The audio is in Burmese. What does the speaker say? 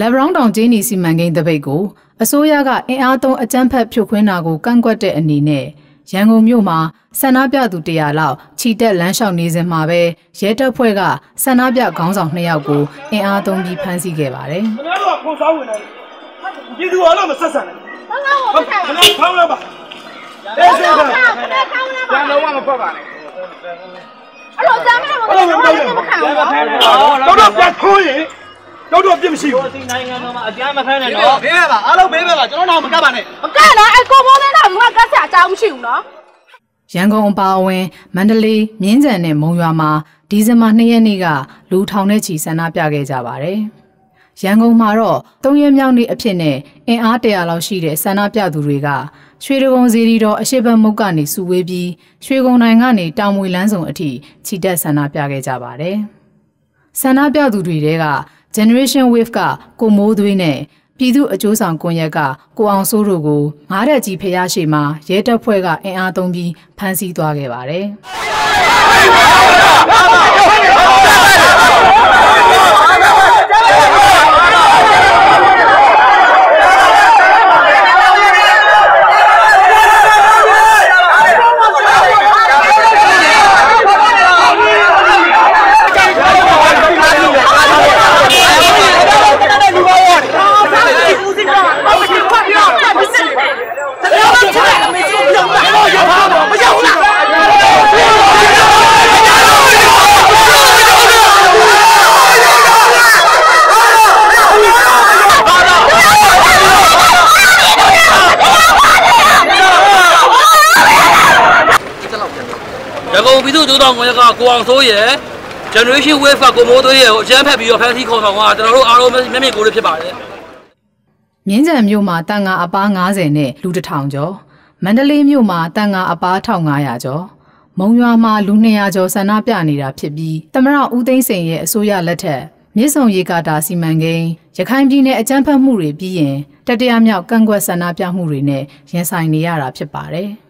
လက်ဘရောင်းတောင်ကျင်းနီစီမံကိန်းတပိတ်ကိုအစိုးရကအင်အားသုံးအကြမ်းဖက်ဖြိုခွင်းတာကိုကန့်ကွက်တဲ့အနေနဲ့ရန်ကုန်မြို့မှာဆန္ဒပြသူတရာလောက်ခြိတက်လမ်းလျှောက်နေစဉ်မှာပဲရဲတပ်ဖွဲ့ကဆန္ဒပြခေါင်းဆောင်နှစ်ယောက်ကိုအင်အားသုံးပြီးဖမ်းဆီးခဲ့ပါတယ်။ကျွန်တော်တို့ကကိုစားဝင်တယ်။ပြည်သူအားလုံးမဆက်ဆံနဲ့။ဘာလို့မဆက်ဆံလဲ။ဘာလို့ဖောင်းလဲပါ။တဲ့ဆက်ဆံ။ဘာလို့ဖောင်းလဲပါ။ကျွန်တော်ကမဖွက်ပါနဲ့။အဲ့လိုစမ်းမလို့ဘာလို့မခံဘူး။တော်တော်ပြန်ခိုးရင် တော့တော့ပြစ်မရှိဘူးဒီနိုင်ငံတော်မှာအကြမ်းမဖက်နဲ့နော်ဘေးပါပါအားလုံးဘေးပါပါကျွန်တော်တော့မကပ်ပါနဲ့မကပ်နော်အဲကိုမိုးလေးတော့ငါကပ်ဆက်အကြောင်းမရှိဘူးနော်ရန်ကုန်အပါအဝင်မန္တလေးမြင်းကြံနဲ့မုံရွာမှာဒီဇင်ဘာ2ရက်နေ့ကလူထောင်နဲ့ချီဆန္ဒပြခဲ့ကြပါတယ်။ရန်ကုန်မှာတော့၃ရက်မြောက်နေ့အဖြစ်နဲ့အင်အား100လောက်ရှိတဲ့ဆန္ဒပြသူတွေကရွှေဒဂုံစီရီတော်အရှိဘတ်မုတ်ကနေစုဝေးပြီးရွှေဂုံတိုင်းကနေတောင်မွေလန်းဆောင်အထိခြိတက်ဆန္ဒပြခဲ့ကြပါတယ်။ဆန္ဒပြသူတွေတဲက Generation Wave ကကိုမိုးသွေးနဲ့ပြည်သူအကျိုးဆောင်ကွန်ရက်ကကိုအောင်စိုးတို့ကိုငားတက်ကြီးဖျားရှိမှာရဲတပ်ဖွဲ့ကအင်အားသုံးပြီးဖမ်းဆီးသွားခဲ့ပါတယ်။ ကုန်ပြည်သူ့ဒုတော်ဝင်ကကိုအောင်စိုးရဲ့ generation wave ကကိုမိုးသွေးရဲ့ကိုအကြမ်းဖက်ပြီးတော့ဖမ်းဆီးခေါ်ဆောင်တာကျွန်တော်တို့အားလုံးမျက်မြင်ကိုယ်လေးဖြစ်ပါတယ်မြင်းကြံမြို့မှာတန်ငါအပား90နဲ့လူတစ်ထောင်ကျော်မန္တလေးမြို့မှာတန်ငါအပား1500ကျော်မုံရွာမှာလူ200ကျော်ဆန္ဒပြနေတာဖြစ်ပြီးတမရဦးသိန်းစိန်ရဲ့အစိုးရလက်ထက်မြစ်ဆုံရေကာတာစီမံကိန်းရခိုင်ပြည်နယ်အကြမ်းဖက်မှုတွေပြီးရင်တတရားမြောက်ကန့်ကွက်ဆန္ဒပြမှုတွေနဲ့ရင်ဆိုင်နေရတာဖြစ်ပါတယ်။